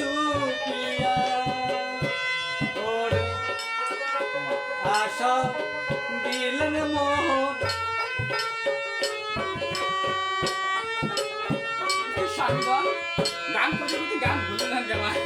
চুপিয়া ওরে আশা দিলেন মোহন। গান করতে করতে গান ভুলে না জামাই